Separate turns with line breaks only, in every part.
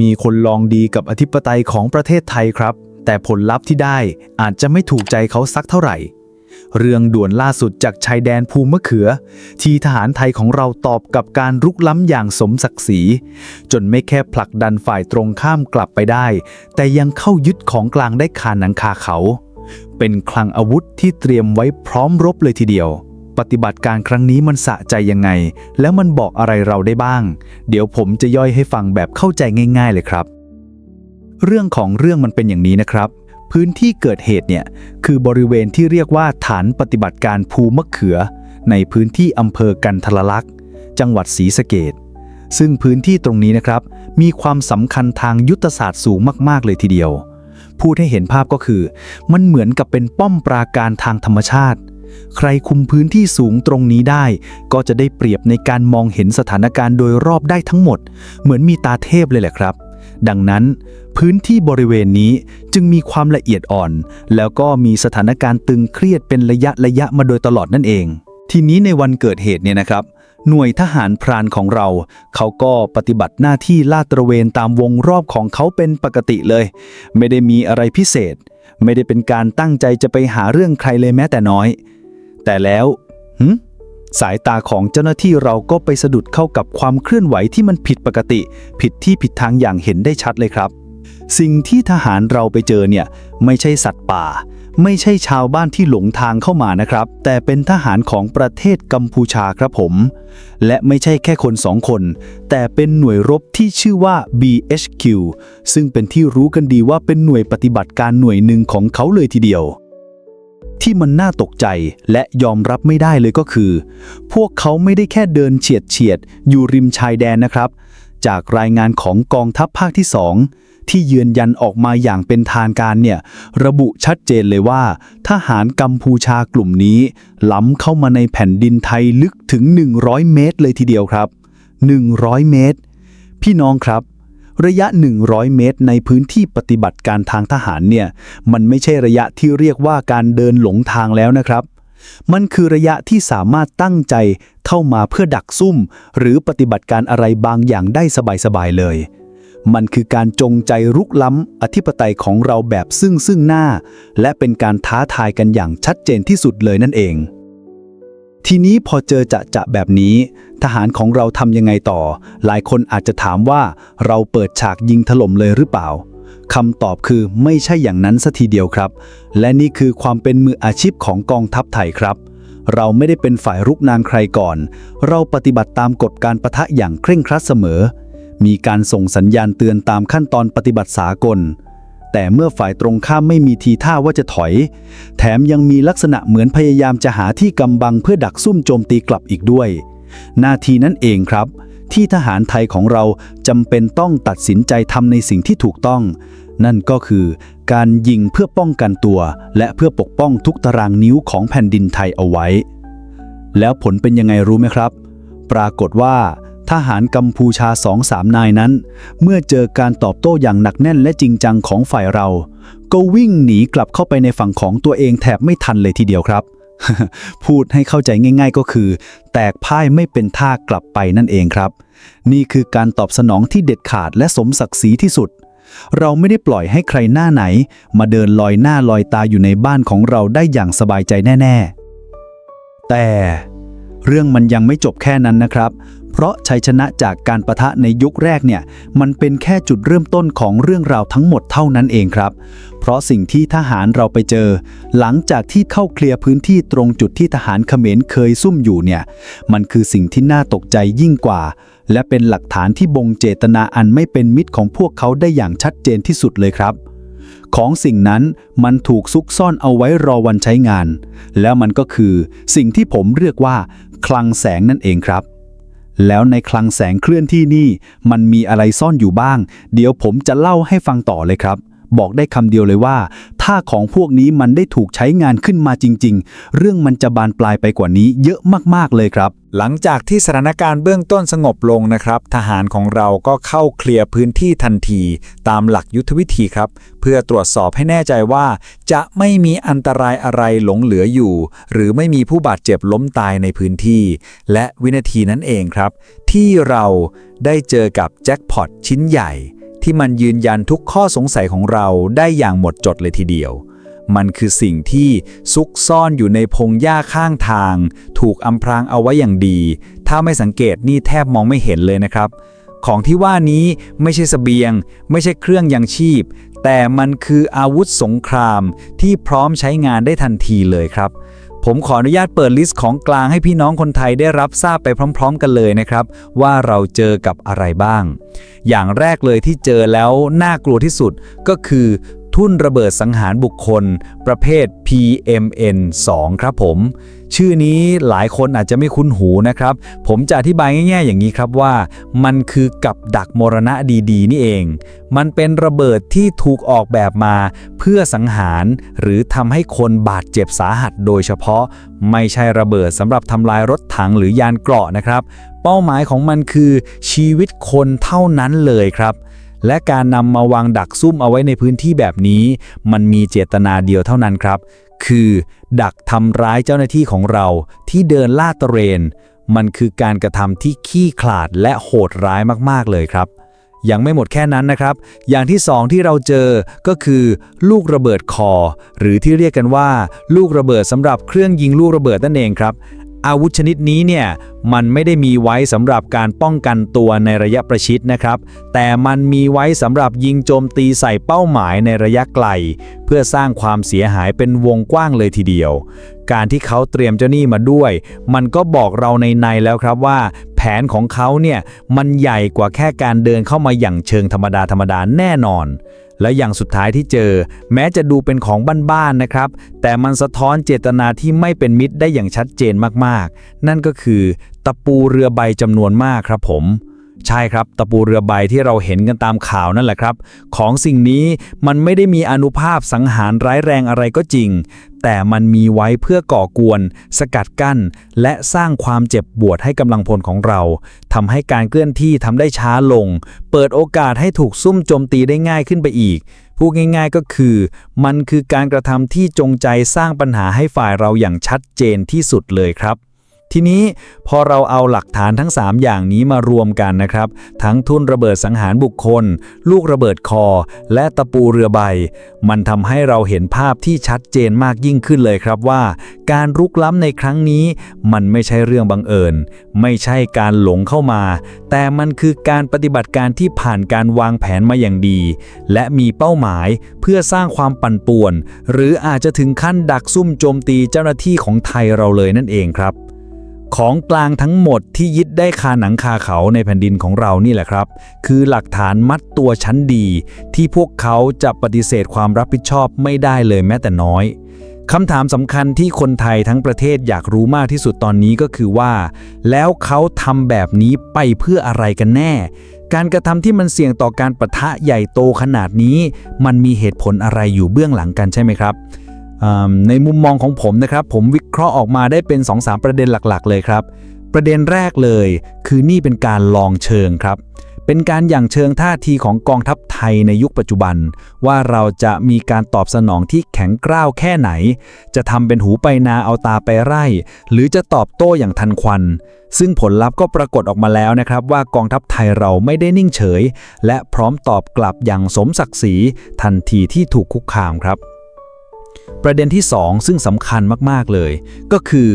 มีคนลองดีกับอธิปไตยของประเทศไทยครับ แต่ผลลัพธ์ที่ได้อาจจะไม่ถูกใจเขาสักเท่าไหร่ เรื่องด่วนล่าสุดจากชายแดนภูมะเขือ ที่ทหารไทยของเราตอบกับการรุกล้ำอย่างสมศักดิ์ศรี จนไม่แค่ผลักดันฝ่ายตรงข้ามกลับไปได้ แต่ยังเข้ายึดของกลางได้คาหนังคาเขา เป็นคลังอาวุธที่เตรียมไว้พร้อมรบเลยทีเดียว ปฏิบัติการครั้งนี้มันสะใจยังไง แล้วมันบอกอะไรเราได้บ้าง เดี๋ยวผมจะย่อยให้ฟังแบบเข้าใจง่าย ๆ เลยครับ เรื่องของเรื่องมันเป็นอย่างนี้นะครับ พื้นที่เกิดเหตุเนี่ย คือบริเวณที่เรียกว่าฐานปฏิบัติการภูมะเขือ ในพื้นที่อำเภอกันทรลักษ์จังหวัดศรีสะเกดซึ่งพื้นที่ตรงนี้นะครับ มีความสำคัญทางยุทธศาสตร์สูงมากๆเลยทีเดียว พูดให้เห็นภาพก็คือ มันเหมือนกับเป็นป้อมปราการทางธรรมชาติ ใครคุมพื้นที่สูงตรงนี้ได้ ก็จะได้เปรียบในการมองเห็นสถานการณ์โดยรอบได้ทั้งหมด เหมือนมีตาเทพเลยแหละครับ ดังนั้น พื้นที่บริเวณนี้จึงมีความละเอียดอ่อน แล้วก็มีสถานการณ์ตึงเครียดเป็นระยะระยะมาโดยตลอดนั่นเอง ทีนี้ในวันเกิดเหตุเนี่ยนะครับหน่วยทหารพรานของเรา เขาก็ปฏิบัติหน้าที่ลาดตระเวนตามวงรอบของเขาเป็นปกติเลย ไม่ได้มีอะไรพิเศษ ไม่ได้เป็นการตั้งใจจะไปหาเรื่องใครเลยแม้แต่น้อย แต่แล้วหึสายตาของเจ้าหน้าที่เราก็ไปสะดุดเข้ากับความเคลื่อนไหวที่มันผิดปกติ ผิดที่ผิดทางอย่างเห็นได้ชัดเลยครับ สิ่งที่ทหารเราไปเจอเนี่ย ไม่ใช่สัตว์ป่า ไม่ใช่ชาวบ้านที่หลงทางเข้ามานะครับ แต่เป็นทหารของประเทศกัมพูชาครับผม และไม่ใช่แค่คนสองคน แต่เป็นหน่วยรบที่ชื่อว่า BHQ ซึ่งเป็นที่รู้กันดีว่าเป็นหน่วยปฏิบัติการหน่วยหนึ่งของเขาเลยทีเดียว ที่มันน่าตกใจและยอมรับไม่ได้เลยก็คือ พวกเขาไม่ได้แค่เดินเฉียดเฉียดอยู่ริมชายแดนนะครับ จากรายงานของกองทัพภาคที่สองที่ยืนยันออกมาอย่างเป็นทางการเนี่ย ระบุชัดเจนเลยว่า ทหารกัมพูชากลุ่มนี้ ล้ำเข้ามาในแผ่นดินไทยลึกถึง 100 เมตรเลยทีเดียวครับ 100 เมตร พี่น้องครับ ระยะ 100 เมตร ในพื้นที่ปฏิบัติการทางทหารเนี่ยมันไม่ใช่ระยะที่เรียกว่าการเดินหลงทางแล้วนะครับ มันคือระยะที่สามารถตั้งใจเข้ามาเพื่อดักซุ่ม หรือปฏิบัติการอะไรบางอย่างได้สบายๆเลย มันคือการจงใจรุกล้ำอธิปไตยของเราแบบซึ่งซึ่งหน้า และเป็นการท้าทายกันอย่างชัดเจนที่สุดเลยนั่นเอง ทีนี้พอเจอจะจะแบบนี้ ทหารของเราทำยังไงต่อ หลายคนอาจจะถามว่าเราเปิดฉากยิงถล่มเลยหรือเปล่าคำตอบคือไม่ใช่อย่างนั้นสัทีเดียวครับ และนี่คือความเป็นมืออาชีพของกองทัพไทยครับ เราไม่ได้เป็นฝ่ายรุกนานใครก่อน เราปฏิบัติตามกฎการประทะอย่างเคร่งครัดเสมอ มีการส่งสัญญาณเตือนตามขั้นตอนปฏิบัติสากล แต่เมื่อฝ่ายตรงข้ามไม่มีทีท่าว่าจะถอย แถมยังมีลักษณะเหมือนพยายามจะหาที่กำบังเพื่อดักซุ่มโจมตีกลับอีกด้วย นาทีนั้นเองครับ ที่ทหารไทยของเราจำเป็นต้องตัดสินใจทำในสิ่งที่ถูกต้อง นั่นก็คือการยิงเพื่อป้องกันตัว และเพื่อปกป้องทุกตารางนิ้วของแผ่นดินไทยเอาไว้ แล้วผลเป็นยังไงรู้ไหมครับ ปรากฏว่า ทหารกัมพูชาสองสามนายนั้น เมื่อเจอการตอบโต้อย่างหนักแน่นและจริงจังของฝ่ายเรา ก็วิ่งหนีกลับเข้าไปในฝั่งของตัวเองแทบไม่ทันเลยทีเดียวครับ พูดให้เข้าใจง่าย ๆ ก็คือ แตกพ่ายไม่เป็นท่ากลับไปนั่นเองครับ นี่คือการตอบสนองที่เด็ดขาดและสมศักดิ์ศรีที่สุด เราไม่ได้ปล่อยให้ใครหน้าไหน มาเดินลอยหน้าลอยตาอยู่ในบ้านของเราได้อย่างสบายใจแน่ ๆ แต่ เรื่องมันยังไม่จบแค่นั้นนะครับ เพราะชัยชนะจากการประทะในยุคแรกเนี่ย มันเป็นแค่จุดเริ่มต้นของเรื่องราวทั้งหมดเท่านั้นเองครับ เพราะสิ่งที่ทหารเราไปเจอ หลังจากที่เข้าเคลียร์พื้นที่ตรงจุดที่ทหารเขมรเคยซุ่มอยู่เนี่ย มันคือสิ่งที่น่าตกใจยิ่งกว่า และเป็นหลักฐานที่บ่งเจตนาอันไม่เป็นมิตรของพวกเขาได้อย่างชัดเจนที่สุดเลยครับของสิ่งนั้นมันถูกซุกซ่อนเอาไว้รอวันใช้งาน แล้วมันก็คือสิ่งที่ผมเรียกว่า คลังแสงนั่นเองครับ แล้วในคลังแสงเคลื่อนที่นี่มันมีอะไรซ่อนอยู่บ้าง เดี๋ยวผมจะเล่าให้ฟังต่อเลยครับ บอกได้คำเดียวเลยว่า ถ้าของพวกนี้มันได้ถูกใช้งานขึ้นมาจริง ๆ เรื่องมันจะบานปลายไปกว่านี้เยอะมากๆเลยครับ
หลังจากที่สถานการณ์เบื้องต้นสงบลงนะครับ ทหารของเราก็เข้าเคลียร์พื้นที่ทันที ตามหลักยุทธวิธีครับ เพื่อตรวจสอบให้แน่ใจว่า จะไม่มีอันตรายอะไรหลงเหลืออยู่ หรือไม่มีผู้บาดเจ็บล้มตายในพื้นที่ และวินาทีนั้นเองครับ ที่เราได้เจอกับแจ็คพอตชิ้นใหญ่ ที่มันยืนยันทุกข้อสงสัยของเราได้อย่างหมดจดเลยทีเดียว มันคือสิ่งที่ซุกซ่อนอยู่ในพงหญ้าข้างทาง ถูกอำพรางเอาไว้อย่างดี ถ้าไม่สังเกตนี่แทบมองไม่เห็นเลยนะครับ ของที่ว่านี้ไม่ใช่สเสบียง ไม่ใช่เครื่องยังชีพ แต่มันคืออาวุธสงครามที่พร้อมใช้งานได้ทันทีเลยครับ ผมขออนุญาตเปิดลิสต์ของกลางให้พี่น้องคนไทยได้รับทราบไปพร้อม ๆ กันเลยนะครับ ว่าเราเจอกับอะไรบ้าง อย่างแรกเลยที่เจอแล้วน่ากลัวที่สุดก็คือ ทุ่นระเบิดสังหารบุคคล ประเภท PMN 2 ครับผม ชื่อนี้หลายคนอาจจะไม่คุ้นหูนะครับ ผมจะอธิบายง่ายๆอย่างนี้ครับว่า มันคือกับดักมรณะดีๆ นี่เอง มันเป็นระเบิดที่ถูกออกแบบมา เพื่อสังหาร หรือทำให้คนบาดเจ็บสาหัสโดยเฉพาะ ไม่ใช่ระเบิดสำหรับทำลายรถถังหรือยานเกราะนะครับ เป้าหมายของมันคือชีวิตคนเท่านั้นเลยครับ และการนำมาวางดักซุ่มเอาไว้ในพื้นที่แบบนี้ มันมีเจตนาเดียวเท่านั้นครับ คือ ดักทำร้ายเจ้าหน้าที่ของเราที่เดินลาดตระเวน มันคือการกระทำที่ขี้ขลาดและโหดร้ายมากๆเลยครับ ยังไม่หมดแค่นั้นนะครับ อย่างที่สองที่เราเจอก็คือ ลูกระเบิดคอ หรือที่เรียกกันว่า ลูกระเบิดสำหรับเครื่องยิงลูกระเบิดนั่นเองครับ อาวุธชนิดนี้เนี่ยมันไม่ได้มีไว้สำหรับการป้องกันตัวในระยะประชิดนะครับ แต่มันมีไว้สำหรับยิงโจมตีใส่เป้าหมายในระยะไกล เพื่อสร้างความเสียหายเป็นวงกว้างเลยทีเดียว การที่เขาเตรียมเจ้าหนี้มาด้วย มันก็บอกเราในในแล้วครับว่า แผนของเขาเนี่ยมันใหญ่กว่าแค่การเดินเข้ามาอย่างเชิงธรรมดาธรรมดาแน่นอน และอย่างสุดท้ายที่เจอ แม้จะดูเป็นของบ้านๆนะครับ แต่มันสะท้อนเจตนาที่ไม่เป็นมิตรได้อย่างชัดเจนมากๆ นั่นก็คือ ตะปูเรือใบจำนวนมากครับผม ใช่ครับ ตะปูเรือใบที่เราเห็นกันตามข่าวนั่นแหละครับ ของสิ่งนี้มันไม่ได้มีอนุภาพสังหารร้ายแรงอะไรก็จริง แต่มันมีไว้เพื่อก่อกวน สกัดกั้น และสร้างความเจ็บปวดให้กำลังพลของเราทำให้การเคลื่อนที่ทำได้ช้าลง เปิดโอกาสให้ถูกซุ่มโจมตีได้ง่ายขึ้นไปอีกพูดง่ายๆก็คือ มันคือการกระทำที่จงใจสร้างปัญหาให้ฝ่ายเราอย่างชัดเจนที่สุดเลยครับ ทีนี้พอเราเอาหลักฐานทั้ง 3 อย่างนี้มารวมกันนะครับ ทั้งทุ่นระเบิดสังหารบุคคล ลูกระเบิดคอ และตะปูเรือใบ มันทำให้เราเห็นภาพที่ชัดเจนมากยิ่งขึ้นเลยครับว่า การรุกล้ำในครั้งนี้ มันไม่ใช่เรื่องบังเอิญ ไม่ใช่การหลงเข้ามา แต่มันคือการปฏิบัติการที่ผ่านการวางแผนมาอย่างดี และมีเป้าหมายเพื่อสร้างความปั่นป่วน หรืออาจจะถึงขั้นดักซุ่มโจมตีเจ้าหน้าที่ของไทยเราเลยนั่นเองครับ ของกลางทั้งหมดที่ยึดได้คาหนังคาเขาในแผ่นดินของเรานี่แหละครับ คือหลักฐานมัดตัวชั้นดี ที่พวกเขาจะปฏิเสธความรับผิดชอบไม่ได้เลยแม้แต่น้อยคำถามสำคัญที่คนไทยทั้งประเทศอยากรู้มากที่สุดตอนนี้ก็คือว่า แล้วเขาทำแบบนี้ไปเพื่ออะไรกันแน่ การกระทำที่มันเสี่ยงต่อการปะทะใหญ่โตขนาดนี้ มันมีเหตุผลอะไรอยู่เบื้องหลังกันใช่ไหมครับ ในมุมมองของผมนะครับ ผมวิเคราะห์ออกมาได้เป็น 2-3 ประเด็นหลักๆ เลยครับ ประเด็นแรกเลย คือนี่เป็นการลองเชิงครับ เป็นการอย่างเชิงท่าทีของกองทัพไทยในยุคปัจจุบัน ว่าเราจะมีการตอบสนองที่แข็งกร้าวแค่ไหน จะทำเป็นหูไปนาเอาตาไปไร่ หรือจะตอบโต้อย่างทันควัน ซึ่งผลลัพธ์ก็ปรากฏออกมาแล้วนะครับ ว่ากองทัพไทยเราไม่ได้นิ่งเฉย และพร้อมตอบกลับอย่างสมศักดิ์ศรีทันทีที่ถูกคุกคามครับ ประเด็นที่ 2 ซึ่งสำคัญมาก ๆ เลย ก็คือ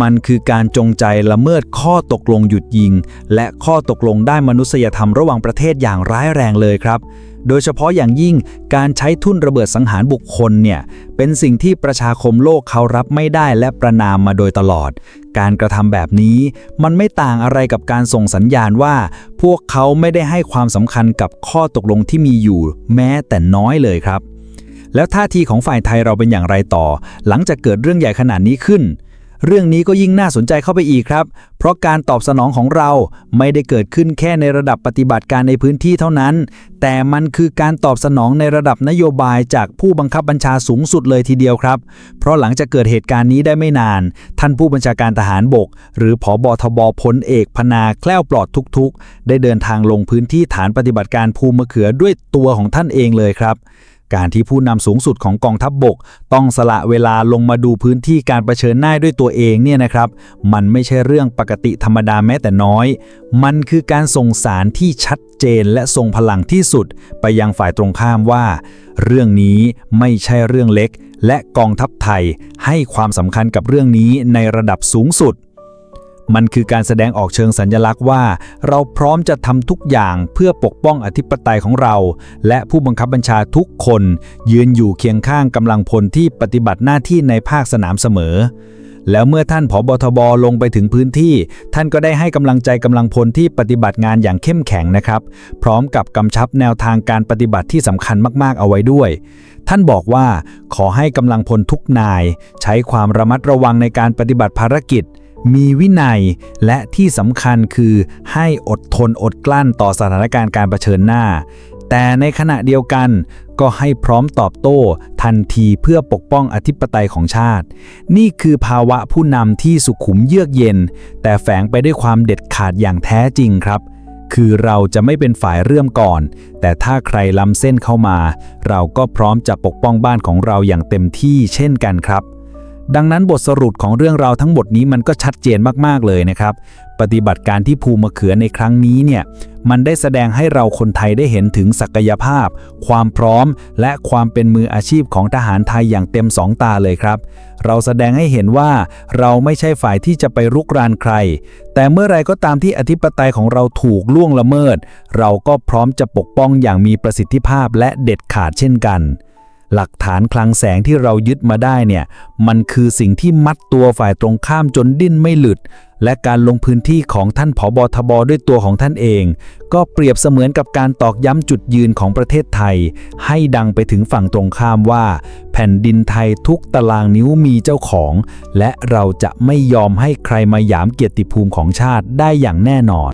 มันคือการจงใจละเมิดข้อตกลงหยุดยิง และข้อตกลงด้านมนุษยธรรมระหว่างประเทศอย่างร้ายแรงเลยครับ โดยเฉพาะอย่างยิ่งการใช้ทุ่นระเบิดสังหารบุคคลเนี่ย เป็นสิ่งที่ประชาคมโลกเขารับไม่ได้และประนามมาโดยตลอด การกระทำแบบนี้ มันไม่ต่างอะไรกับการส่งสัญญาณว่า พวกเขาไม่ได้ให้ความสำคัญกับข้อตกลงที่มีอยู่ แม้แต่น้อยเลยครับ แล้วท่าทีของฝ่ายไทยเราเป็นอย่างไรต่อ หลังจากเกิดเรื่องใหญ่ขนาดนี้ขึ้น เรื่องนี้ก็ยิ่งน่าสนใจเข้าไปอีกครับ เพราะการตอบสนองของเราไม่ได้เกิดขึ้นแค่ในระดับปฏิบัติการในพื้นที่เท่านั้น แต่มันคือการตอบสนองในระดับนโยบายจากผู้บังคับบัญชาสูงสุดเลยทีเดียวครับ เพราะหลังจากเกิดเหตุการณ์นี้ได้ไม่นาน ท่านผู้บัญชาการทหารบก หรือผอบทบพลเอกพนาแคล้วปลอดทุกๆ ได้เดินทางลงพื้นที่ฐานปฏิบัติการภูมะเขือด้วยตัวของท่านเองเลยครับ การที่ผู้นำสูงสุดของกองทัพบบก ต้องสละเวลาลงมาดูพื้นที่การรเผชิญหน้าด้วยตัวเองเนี่ยนะครับ มันไม่ใช่เรื่องปกติธรรมดาแม้แต่น้อย มันคือการส่งสารที่ชัดเจนและทรงพลังที่สุด ไปยังฝ่ายตรงข้ามว่า เรื่องนี้ไม่ใช่เรื่องเล็ก และกองทัพไทยให้ความสำคัญกับเรื่องนี้ในระดับสูงสุด มันคือการแสดงออกเชิงสัญญลักษณ์ว่า เราพร้อมจะทำทุกอย่างเพื่อปกป้องอธิปไตยของเรา และผู้บังคับบัญชาทุกคน ยืนอยู่เคียงข้างกำลังพลที่ปฏิบัติหน้าที่ในภาคสนามเสมอ แล้วเมื่อท่านผอบทบลงไปถึงพื้นที่ ท่านก็ได้ให้กำลังใจกำลังพลที่ปฏิบัติงานอย่างเข้มแข็งนะครับ พร้อมกับกำชับแนวทางการปฏิบัติที่สำคัญมากๆเอาไว้ด้วยท่านบอกว่าขอให้กำลังพลทุกนาย ใช้ความระมัดระวังในการปฏิบัติภารกิจ มีวินัย และที่สำคัญคือให้อดทนอดกลั้นต่อสถานการณ์การรเผชิญหน้า แต่ในขณะเดียวกันก็ให้พร้อมตอบโต้ทันทีเพื่อปกป้องอธิปไตยของชาติ นี่คือภาวะผู้นำที่สุขุมเยือกเย็น แต่แฝงไปด้วยความเด็ดขาดอย่างแท้จริงครับ คือเราจะไม่เป็นฝ่ายเริ่มก่อน แต่ถ้าใครล้ำเส้นเข้ามา เราก็พร้อมจะปกป้องบ้านของเราอย่างเต็มที่เช่นกันครับ ดังนั้นบทสรุปของเรื่องราวทั้งหมดนี้มันก็ชัดเจนมากๆเลยนะครับ ปฏิบัติการที่ภูมะเขือในครั้งนี้เนี่ยมันได้แสดงให้เราคนไทยได้เห็นถึงศักยภาพ ความพร้อม และความเป็นมืออาชีพของทหารไทยอย่างเต็มสองตาเลยครับ เราแสดงให้เห็นว่าเราไม่ใช่ฝ่ายที่จะไปรุกรานใคร แต่เมื่อไรก็ตามที่อธิปไตยของเราถูกล่วงละเมิด เราก็พร้อมจะปกป้องอย่างมีประสิทธิภาพและเด็ดขาดเช่นกัน หลักฐานคลังแสงที่เรายึดมาได้เนี่ย มันคือสิ่งที่มัดตัวฝ่ายตรงข้ามจนดิ้นไม่หลุด และการลงพื้นที่ของท่านผอบทบด้วยตัวของท่านเอง ก็เปรียบเสมือนกับการตอกย้ำจุดยืนของประเทศไทย ให้ดังไปถึงฝั่งตรงข้ามว่า แผ่นดินไทยทุกตารางนิ้วมีเจ้าของ และเราจะไม่ยอมให้ใครมาหยามเกียรติภูมิของชาติได้อย่างแน่นอน